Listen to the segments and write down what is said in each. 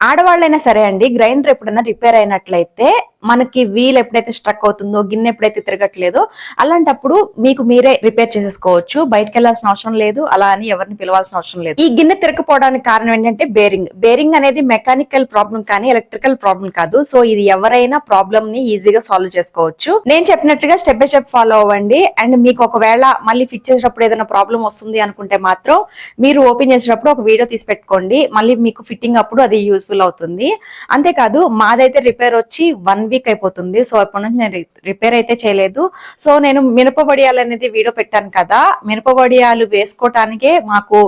ఆడవాళ్ళైనా సరే అండి గ్రైండర్ ఎప్పుడైనా రిపేర్ అయినట్లయితే మనకి వీల్ ఎప్పుడైతే స్ట్రక్ అవుతుందో గిన్నె ఎప్పుడైతే తిరగట్లేదో అలాంటప్పుడు మీకు మీరే రిపేర్ చేసేసుకోవచ్చు. బయటకు వెళ్ళాల్సిన అవసరం లేదు. అలా అని ఎవరిని పిలవాల్సిన అవసరం లేదు. ఈ గిన్నె తిరగకపోవడానికి కారణం ఏంటంటే బేరింగ్. బేరింగ్ అనేది మెకానికల్ ప్రాబ్లం కానీ ఎలక్ట్రికల్ ప్రాబ్లం కాదు. సో ఇది ఎవరైనా ప్రాబ్లమ్ని ఈజీగా సాల్వ్ చేసుకోవచ్చు. నేను చెప్పినట్లుగా స్టెప్ బై స్టెప్ ఫాలో అవ్వండి. అండ్ మీకు ఒకవేళ మళ్ళీ ఫిట్ చేసేటప్పుడు ఏదైనా ప్రాబ్లం వస్తుంది అనుకుంటే మాత్రం మీరు ఓపెన్ చేసేటప్పుడు ఒక వీడియో తీసి పెట్టుకోండి. మళ్ళీ మీకు ఫిట్టింగ్ అప్పుడు అది యూస్ఫుల్ అవుతుంది. అంతేకాదు మాదైతే రిపేర్ వచ్చి వన్ వీక్ అయిపోతుంది. సో అప్పటి నుంచి నేను రిపేర్ అయితే చేయలేదు. సో నేను మినప వడియాలు అనేది వీడియో పెట్టాను కదా మినప వడియాలు వేసుకోవటానికే మాకు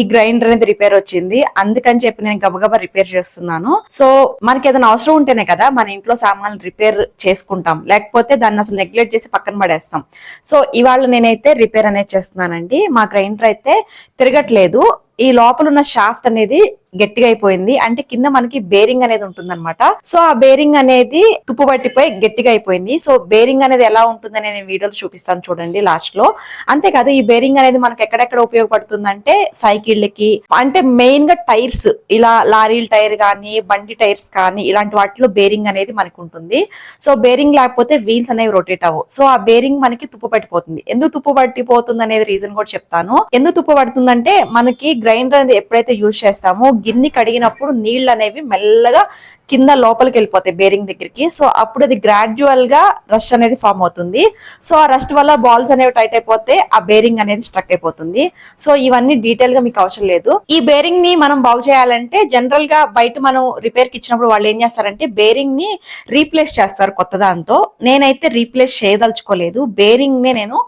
ఈ గ్రైండర్ అనేది రిపేర్ వచ్చింది. అందుకని చెప్పి నేను గబగబా రిపేర్ చేస్తున్నాను. సో మనకి ఏదైనా అవసరం ఉంటేనే కదా మన ఇంట్లో సామాన్లు రిపేర్ చేసుకుంటాం. లేకపోతే దాన్ని అసలు నెగ్లెక్ట్ చేసి పక్కన పడేస్తాం. సో ఇవాళ నేనైతే రిపేర్ అనేది చేస్తున్నానండి. మా గ్రైండర్ అయితే తిరగట్లేదు. ఈ లోపల ఉన్న షాఫ్ట్ అనేది గట్టిగా అయిపోయింది. అంటే కింద మనకి బేరింగ్ అనేది ఉంటుందన్నమాట. సో ఆ బేరింగ్ అనేది తుప్పు పట్టిపోయి గట్టిగా అయిపోయింది. సో బేరింగ్ అనేది ఎలా ఉంటుందని నేను వీడియోలో చూపిస్తాను చూడండి లాస్ట్లో. అంతేకాదు ఈ బేరింగ్ అనేది మనకి ఎక్కడెక్కడ ఉపయోగపడుతుందంటే సైకిళ్ళకి అంటే మెయిన్గా టైర్స్ ఇలా లారీల టైర్ కానీ బండి టైర్స్ కానీ ఇలాంటి వాటిలో బేరింగ్ అనేది మనకు ఉంటుంది. సో బేరింగ్ లేకపోతే వీల్స్ అనేవి రొటేట్ అవ్వవు. సో ఆ బేరింగ్ మనకి తుప్పు పట్టిపోతుంది. ఎందుకు తుప్పు పట్టిపోతుంది అనేది రీజన్ కూడా చెప్తాను. ఎందుకు తుప్పు పడుతుందంటే మనకి గ్రైండర్ అనేది ఎప్పుడైతే యూజ్ చేస్తామో గిన్నె కడిగినప్పుడు నీళ్ళు అనేవి మెల్లగా కింద లోపలికి వెళ్ళిపోతాయి బేరింగ్ దగ్గరికి. సో అప్పుడు అది గ్రాడ్యువల్గా రస్ట్ అనేది ఫామ్ అవుతుంది. సో ఆ రస్ట్ వల్ల బాల్స్ అనేవి టైట్ అయిపోతే ఆ బేరింగ్ అనేది స్ట్రక్ అయిపోతుంది. సో ఇవన్నీ డీటెయిల్గా మీకు అవసరం లేదు. ఈ బేరింగ్ని మనం బాగు చేయాలంటే జనరల్గా బయట మనం రిపేర్కి ఇచ్చినప్పుడు వాళ్ళు ఏం చేస్తారంటే బేరింగ్ని రీప్లేస్ చేస్తారు కొత్త దాంతో. నేనైతే రీప్లేస్ చేయదలుచుకోలేదు. బేరింగ్ నే నేను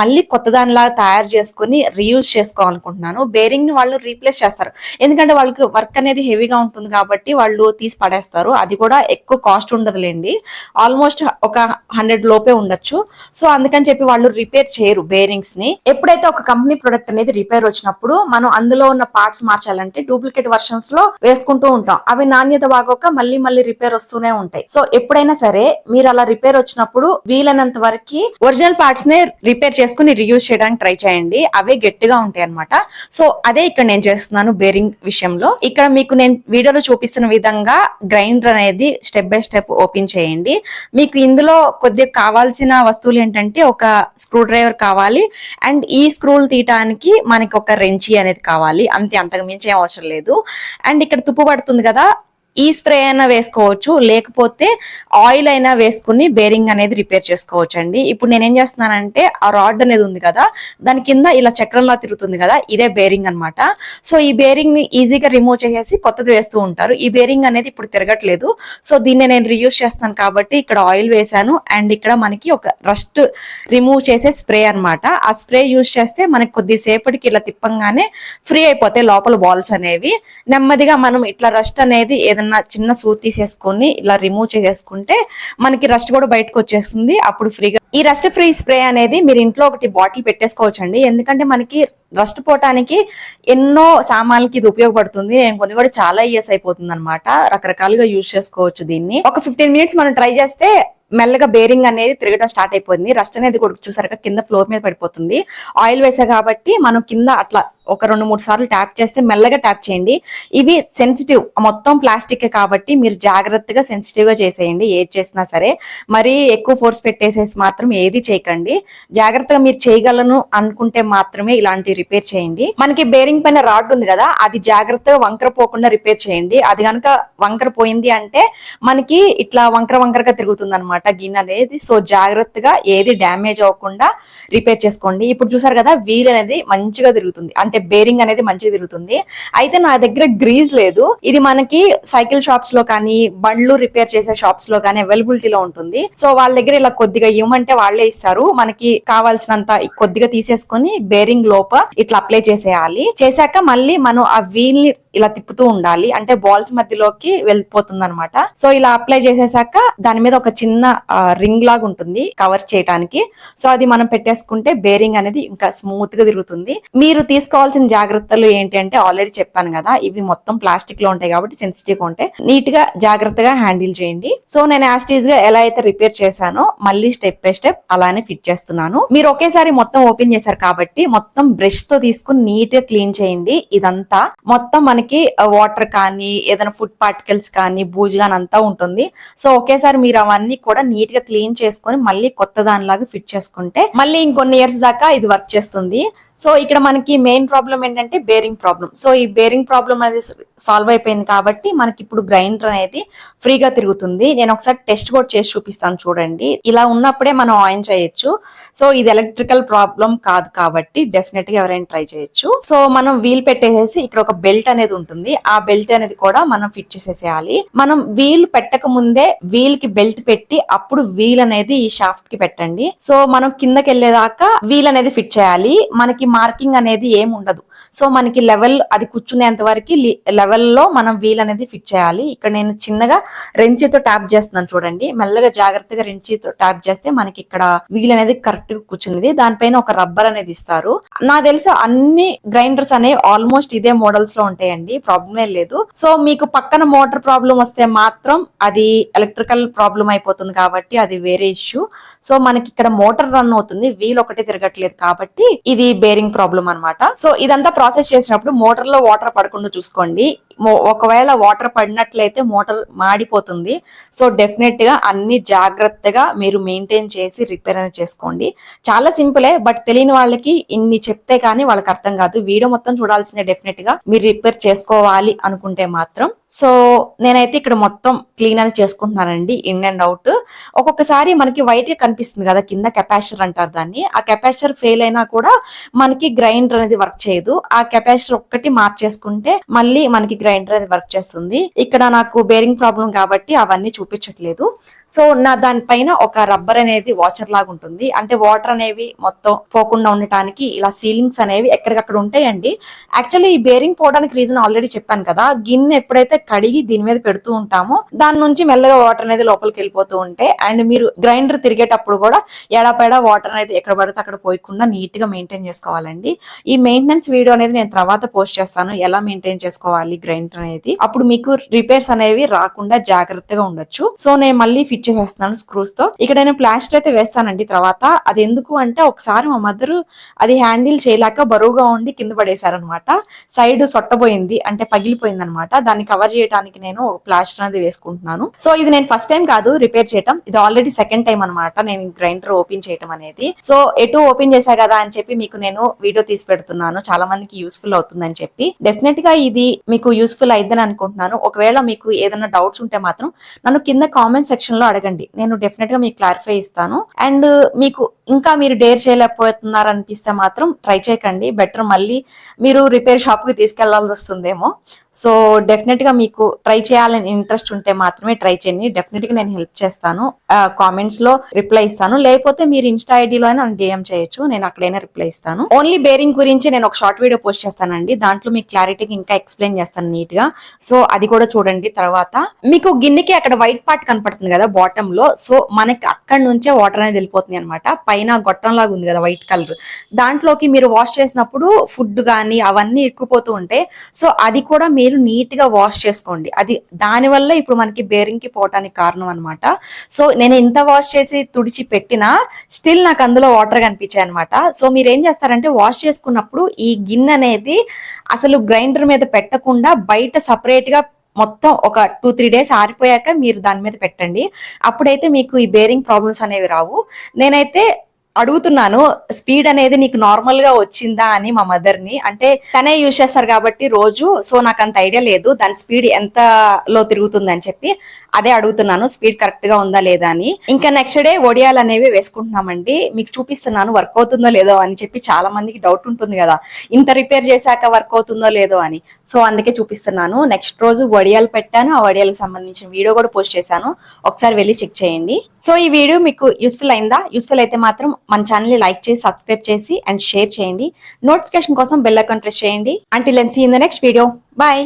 మళ్ళీ కొత్త దానిలాగా తయారు చేసుకుని రీయూజ్ చేసుకోవాలనుకుంటున్నాను. బేరింగ్ని వాళ్ళు రీప్లేస్ చేస్తారు. ఎందుకంటే వాళ్ళకి వర్క్ అనేది హెవీగా ఉంటుంది కాబట్టి వాళ్ళు తీసి పడేస్తారు. అది కూడా ఎక్కువ కాస్ట్ ఉండదులేండి. ఆల్మోస్ట్ ఒక హండ్రెడ్ లోపే ఉండొచ్చు. సో అందుకని చెప్పి వాళ్ళు రిపేర్ చేయరు బేరింగ్స్ని ఎప్పుడైతే ఒక కంపెనీ ప్రొడక్ట్ అనేది రిపేర్ వచ్చినప్పుడు మనం అందులో ఉన్న పార్ట్స్ మార్చాలంటే డూప్లికేట్ వర్షన్స్లో వేసుకుంటూ ఉంటాం. అవి నాణ్యత బాగోక మళ్ళీ మళ్ళీ రిపేర్ వస్తూనే ఉంటాయి. సో ఎప్పుడైనా సరే మీరు అలా రిపేర్ వచ్చినప్పుడు వీలైనంత వరకు ఒరిజినల్ పార్ట్స్ నే రిపేర్ చేసుకుని రియూజ్ చేయడానికి ట్రై చేయండి. అవే గట్టిగా ఉంటాయి అనమాట సో అదే ఇక్కడ నేను చేస్తున్నాను బేరింగ్ విషయంలో. ఇక్కడ మీకు నేను వీడియోలో చూపిస్తున్న విధంగా గ్రైండర్ అనేది స్టెప్ బై స్టెప్ ఓపెన్ చేయండి. మీకు ఇందులో కొద్దిగా కావాల్సిన వస్తువులు ఏంటంటే ఒక స్క్రూ డ్రైవర్ కావాలి. అండ్ ఈ స్క్రూలు తీయటానికి మనకి ఒక రెంచి అనేది కావాలి. అంతే అంతకు మించి ఏం అవసరం లేదు. అండ్ ఇక్కడ తుప్పు పడుతుంది కదా ఈ స్ప్రే అయినా వేసుకోవచ్చు లేకపోతే ఆయిల్ అయినా వేసుకుని బేరింగ్ అనేది రిపేర్ చేసుకోవచ్చు అండి ఇప్పుడు నేను ఏం చేస్తున్నానంటే ఆ రాడ్ అనేది ఉంది కదా దాని కింద ఇలా చక్రంలా తిరుగుతుంది కదా ఇదే బేరింగ్ అన్నమాట. సో ఈ బేరింగ్ని ఈజీగా రిమూవ్ చేసేసి కొత్తది వేస్తూ ఉంటారు. ఈ బేరింగ్ అనేది ఇప్పుడు తిరగట్లేదు. సో దీన్ని నేను రీయూజ్ చేస్తాను కాబట్టి ఇక్కడ ఆయిల్ వేసాను అండ్ ఇక్కడ మనకి ఒక రస్ట్ రిమూవ్ చేసే స్ప్రే అన్నమాట. ఆ స్ప్రే యూజ్ చేస్తే మనకి కొద్దిసేపటికి ఇలా తిప్పంగానే ఫ్రీ అయిపోతాయి లోపల బాల్స్ అనేవి. నెమ్మదిగా మనం ఇట్లా రస్ట్ అనేది ఏదైనా చిన్న సూత్ తీసేసుకొని ఇలా రిమూవ్ చేసేసుకుంటే మనకి రస్ట్ కూడా బయటకు వచ్చేస్తుంది. అప్పుడు ఫ్రీగా ఈ రస్ట్ ఫ్రీ స్ప్రే అనేది మీరు ఇంట్లో ఒకటి బాటిల్ పెట్టేసుకోవచ్చు అండి ఎందుకంటే మనకి రస్ట్ పోవటానికి ఎన్నో సామాన్లకి ఇది ఉపయోగపడుతుంది. నేను కొన్ని కూడా చాలా ఇయర్స్ అయిపోతుంది అనమాట రకరకాలుగా యూజ్ చేసుకోవచ్చు దీన్ని. ఒక ఫిఫ్టీన్ మినిట్స్ మనం ట్రై చేస్తే మెల్లగా బేరింగ్ అనేది తిరగడం స్టార్ట్ అయిపోయింది. రస్ట్ అనేది కూడా చూసారుగా కింద ఫ్లోర్ మీద పడిపోతుంది. ఆయిల్ వేసా కాబట్టి మనం కింద అట్లా ఒక రెండు మూడు సార్లు ట్యాప్ చేస్తే మెల్లగా ట్యాప్ చేయండి. ఇవి సెన్సిటివ్ మొత్తం ప్లాస్టిక్ కాబట్టి మీరు జాగ్రత్తగా సెన్సిటివ్గా చేసేయండి. ఏది చేసినా సరే. మరి ఎక్కువ ఫోర్స్ పెట్టేసేసి మాత్రం ఏది చేయకండి. జాగ్రత్తగా మీరు చేయగలను అనుకుంటే మాత్రమే ఇలాంటి రిపేర్ చేయండి. మనకి బేరింగ్ పైన రాడ్ ఉంది కదా అది జాగ్రత్తగా వంకర పోకుండా రిపేర్ చేయండి. అది కనుక వంకర పోయింది అంటే మనకి ఇట్లా వంకర వంకరగా తిరుగుతుంది అనమాట గిన్నె అనేది. సో జాగ్రత్తగా ఏది డ్యామేజ్ అవ్వకుండా రిపేర్ చేసుకోండి. ఇప్పుడు చూసారు కదా వీల్ అనేది మంచిగా తిరుగుతుంది. అంటే బేరింగ్ అనేది మంచిగా తిరుగుతుంది. అయితే నా దగ్గర గ్రీజ్ లేదు. ఇది మనకి సైకిల్ షాప్స్లో కానీ బండ్లు రిపేర్ చేసే షాప్స్లో కానీ అవైలబిలిటీలో ఉంటుంది. సో వాళ్ళ దగ్గర ఇలా కొద్దిగా ఇవ్వమంటే వాళ్ళే ఇస్తారు. మనకి కావాల్సినంత కొద్దిగా తీసేసుకొని బేరింగ్ లోప ఇట్లా అప్లై చేసేయాలి. చేశాక మళ్ళీ మనం ఆ వీల్ని ఇలా తిప్పుతూ ఉండాలి. అంటే బాల్స్ మధ్యలోకి వెళ్ళిపోతుంది అనమాట సో ఇలా అప్లై చేసేసాక దాని మీద ఒక చిన్న రింగ్ లాగా ఉంటుంది కవర్ చేయడానికి సో అది మనం పెట్టేసుకుంటే బేరింగ్ అనేది ఇంకా స్మూత్గా తిరుగుతుంది. మీరు తీసుకోవాల్సిన జాగ్రత్తలు ఏంటి అంటే ఆల్రెడీ చెప్పాను కదా ఇవి మొత్తం ప్లాస్టిక్లో ఉంటాయి కాబట్టి సెన్సిటివ్ ఉంటాయి. నీట్గా జాగ్రత్తగా హ్యాండిల్ చేయండి. సో నేను యాస్టీజ్గా ఎలా అయితే రిపేర్ చేశానో మళ్ళీ స్టెప్ బై స్టెప్ అలానే ఫిట్ చేస్తున్నాను. మీరు ఒకేసారి మొత్తం ఓపెన్ చేశారు కాబట్టి మొత్తం బ్రష్తో తీసుకుని నీట్గా క్లీన్ చేయండి. ఇదంతా మొత్తం మనకి మనకి వాటర్ కానీ ఏదైనా ఫుడ్ పార్టికల్స్ కానీ బూజు కానీ అంతా ఉంటుంది. సో ఒకేసారి మీరు అవన్నీ కూడా నీట్గా క్లీన్ చేసుకొని మళ్ళీ కొత్త దానిలాగా ఫిట్ చేసుకుంటే మళ్ళీ ఇంకొన్ని ఇయర్స్ దాకా ఇది వర్క్ చేస్తుంది. సో ఇక్కడ మనకి మెయిన్ ప్రాబ్లం ఏంటంటే బేరింగ్ ప్రాబ్లం సో ఈ బేరింగ్ ప్రాబ్లం అనేది సాల్వ్ అయిపోయింది కాబట్టి మనకి ఇప్పుడు గ్రైండర్ అనేది ఫ్రీగా తిరుగుతుంది. నేను ఒకసారి టెస్ట్ కూడా చేసి చూపిస్తాను చూడండి. ఇలా ఉన్నప్పుడే మనం ఆయిన్ చేయొచ్చు. సో ఇది ఎలక్ట్రికల్ ప్రాబ్లం కాదు కాబట్టి డెఫినెట్గా ఎవరైనా ట్రై చేయొచ్చు. సో మనం వీల్ పెట్టేసేసి ఇక్కడ ఒక బెల్ట్ అనేది ఉంటుంది. ఆ బెల్ట్ అనేది కూడా మనం ఫిట్ చేసేసేయాలి. మనం వీల్ పెట్టక ముందే వీల్కి బెల్ట్ పెట్టి అప్పుడు వీల్ అనేది ఈ షాఫ్ట్కి పెట్టండి. సో మనం కిందకి వెళ్ళేదాకా వీల్ అనేది ఫిట్ చేయాలి. మనకి మార్కింగ్ అనేది ఏం ఉండదు. సో మనకి లెవెల్ అది కూర్చునేంత వరకు లెవెల్లో మనం వీల్ అనేది ఫిట్ చేయాలి. ఇక్కడ నేను చిన్నగా రెంచితో ట్యాప్ చేస్తున్నాను చూడండి. మెల్లగా జాగ్రత్తగా రెంచితో ట్యాప్ చేస్తే మనకి ఇక్కడ వీల్ అనేది కరెక్ట్గా కూర్చున్నది. దానిపైన ఒక రబ్బర్ అనేది ఇస్తారు. నాకు తెలిసి అన్ని గ్రైండర్స్ అనేవి ఆల్మోస్ట్ ఇదే మోడల్స్లో ఉంటాయండి. ప్రాబ్లమే లేదు. సో మీకు పక్కన మోటార్ ప్రాబ్లం వస్తే మాత్రం అది ఎలక్ట్రికల్ ప్రాబ్లం అయిపోతుంది కాబట్టి అది వేరే ఇష్యూ సో మనకి ఇక్కడ మోటార్ రన్ అవుతుంది. వీల్ ఒకటే తిరగట్లేదు కాబట్టి ఇది బేరింగ్ ప్రాబ్లం అనమాట సో ఇదంతా ప్రాసెస్ చేసినప్పుడు మోటార్లో వాటర్ పడకుండా చూసుకోండి. ఒకవేళ వాటర్ పడినట్లయితే మోటార్ మాడిపోతుంది. సో డెఫినెట్గా అన్ని జాగ్రత్తగా మీరు మెయింటైన్ చేసి రిపేర్ అనేది చేసుకోండి. చాలా సింపులే బట్ తెలియని వాళ్ళకి ఇన్ని చెప్తే కానీ వాళ్ళకి అర్థం కాదు. వీడియో మొత్తం చూడాల్సిందే డెఫినెట్గా. మీరు రిపేర్ చేసుకోవాలి అనుకుంటే మాత్రం. సో నేనైతే ఇక్కడ మొత్తం క్లీన్ అనేది చేసుకుంటున్నానండి ఇన్ అండ్ అవుట్. ఒక్కొక్కసారి మనకి వైట్గా కనిపిస్తుంది కదా కింద కెపాసిటర్ అంటారు దాన్ని. ఆ కెపాసిటర్ ఫెయిల్ అయినా కూడా మనకి గ్రైండర్ అనేది వర్క్ చేయదు. ఆ కెపాసిటర్ ఒక్కటి మార్చేసుకుంటే మళ్ళీ మనకి గ్రైండర్ అనేది వర్క్ చేస్తుంది. ఇక్కడ నాకు బేరింగ్ ప్రాబ్లం కాబట్టి అవన్నీ చూపించట్లేదు. సో నా దానిపైన ఒక రబ్బర్ అనేది వాచర్ లాగా ఉంటుంది. అంటే వాటర్ అనేవి మొత్తం పోకుండా ఉండటానికి ఇలా సీలింగ్స్ అనేవి ఎక్కడికక్కడ ఉంటాయండి. యాక్చువల్లీ ఈ బేరింగ్ పోవడానికి రీజన్ ఆల్రెడీ చెప్పాను కదా గిన్నె ఎప్పుడైతే కడిగి దీని మీద పెడుతూ ఉంటాము. దాని నుంచి మెల్లగా వాటర్ అనేది లోపలికి వెళ్ళిపోతూ ఉంటే అండ్ మీరు గ్రైండర్ తిరిగేటప్పుడు కూడా ఎడాపెడా వాటర్ అనేది ఎక్కడ పడితే అక్కడ పోయకుండా నీట్గా మెయింటైన్ చేసుకోవాలండి. ఈ మెయింటెనెన్స్ వీడియో అనేది నేను తర్వాత పోస్ట్ చేస్తాను. ఎలా మెయింటైన్ చేసుకోవాలి గ్రైండర్ అనేది. అప్పుడు మీకు రిపేర్స్ అనేవి రాకుండా జాగ్రత్తగా ఉండొచ్చు. సో నేను మళ్ళీ ఫిట్ చేసేస్తున్నాను స్క్రూస్తో. ఇక్కడ నేను ప్లాస్టర్ అయితే వేస్తానండి తర్వాత. అది ఎందుకు అంటే ఒకసారి మా మదర్ అది హ్యాండిల్ చేయలేక బరువుగా ఉండి కింద పడేశారనమాట. సైడ్ సొట్టబోయింది అంటే పగిలిపోయింది అనమాట దాన్ని కవర్ చేయడానికి నేను ఒక ప్లాస్టర్ అనేది వేసుకుంటున్నాను. సో ఇది నేను ఫస్ట్ టైం కాదు రిపేర్ చేయటం. ఇది ఆల్రెడీ సెకండ్ టైం అనమాట నేను గ్రైండర్ ఓపెన్ చేయటం అనేది. సో ఎటు ఓపెన్ చేశా కదా అని చెప్పి మీకు నేను వీడియో తీసి పెడుతున్నాను. చాలా మందికి యూస్ఫుల్ అవుతుందని చెప్పి. డెఫినెట్గా ఇది మీకు యూస్ఫుల్ అయిద్దని అనుకుంటున్నాను. ఒకవేళ మీకు ఏదైనా డౌట్స్ ఉంటే మాత్రం నన్ను కింద కామెంట్ సెక్షన్లో అడగండి. నేను డెఫినెట్గా మీకు క్లారిఫై ఇస్తాను. అండ్ మీకు ఇంకా మీరు డేర్ చేయలేకపోతున్నారు అనిపిస్తే మాత్రం ట్రై చేయకండి. బెటర్ మళ్ళీ మీరు రిపేర్ షాప్కి తీసుకెళ్ళాల్సి వస్తుందేమో. సో డెఫినెట్గా మీకు ట్రై చేయాలని ఇంట్రెస్ట్ ఉంటే మాత్రమే ట్రై చేయండి. డెఫినెట్గా నేను హెల్ప్ చేస్తాను. కామెంట్స్లో రిప్లై ఇస్తాను. లేకపోతే మీరు ఇన్స్టా ఐడిలో అయినా డిఎం చేయొచ్చు. నేను అక్కడైనా రిప్లై ఇస్తాను. ఓన్లీ బేరింగ్ గురించి నేను ఒక షార్ట్ వీడియో పోస్ట్ చేస్తానండి. దాంట్లో మీకు క్లారిటీకి ఇంకా ఎక్స్ప్లెయిన్ చేస్తాను నీట్గా. సో అది కూడా చూడండి. తర్వాత మీకు గిన్నెకి అక్కడ వైట్ పార్ట్ కనపడుతుంది కదా బాటమ్లో. సో మనకి అక్కడ నుంచే వాటర్ అనేది వెళ్ళిపోతుంది అనమాట పైన గొట్టం లాగా ఉంది కదా వైట్ కలర్ దాంట్లోకి మీరు వాష్ చేసినప్పుడు ఫుడ్ కానీ అవన్నీ ఇరుక్కుపోతూ ఉంటాయి సో అది కూడా మీరు నీట్గా వాష్ చేసుకోండి. అది దానివల్ల ఇప్పుడు మనకి బేరింగ్కి పోవటానికి కారణం అనమాట సో నేను ఎంత వాష్ చేసి తుడిచి పెట్టినా స్టిల్ నాకు అందులో వాటర్ కనిపించాయి అనమాట సో మీరు ఏం చేస్తారంటే వాష్ చేసుకున్నప్పుడు ఈ గిన్నె అనేది అసలు గ్రైండర్ మీద పెట్టకుండా బయట సపరేట్గా మొత్తం ఒక టూ త్రీ డేస్ ఆరిపోయాక మీరు దాని మీద పెట్టండి. అప్పుడైతే మీకు ఈ బేరింగ్ ప్రాబ్లమ్స్ అనేవి రావు. నేనైతే అడుగుతున్నాను స్పీడ్ అనేది నీకు నార్మల్గా వచ్చిందా అని మా మదర్ని అంటే తనే యూజ్ చేస్తారు కాబట్టి రోజు సో నాకు అంత ఐడియా లేదు దాని స్పీడ్ ఎంతలో తిరుగుతుంది అని చెప్పి అదే అడుగుతున్నాను స్పీడ్ కరెక్ట్గా ఉందా లేదా అని. ఇంకా నెక్స్ట్ డే ఒడియాలు అనేవి వేసుకుంటున్నామండి. మీకు చూపిస్తున్నాను వర్క్ అవుతుందో లేదో అని చెప్పి చాలా మందికి డౌట్ ఉంటుంది కదా. ఇంత రిపేర్ చేశాక వర్క్ అవుతుందో లేదో అని. సో అందుకే చూపిస్తున్నాను. నెక్స్ట్ రోజు వడియాలు పెట్టాను ఆ వడియాలకు సంబంధించిన వీడియో కూడా పోస్ట్ చేశాను. ఒకసారి వెళ్ళి చెక్ చేయండి. సో ఈ వీడియో మీకు యూస్ఫుల్ అయిందా? యూస్ఫుల్ అయితే మాత్రం మన ఛానల్ని లైక్ చేసి సబ్స్క్రైబ్ చేసి అండ్ షేర్ చేయండి. నోటిఫికేషన్ కోసం బెల్ ఐకాన్ ప్రెస్ చేయండి. Until and see in the next video bye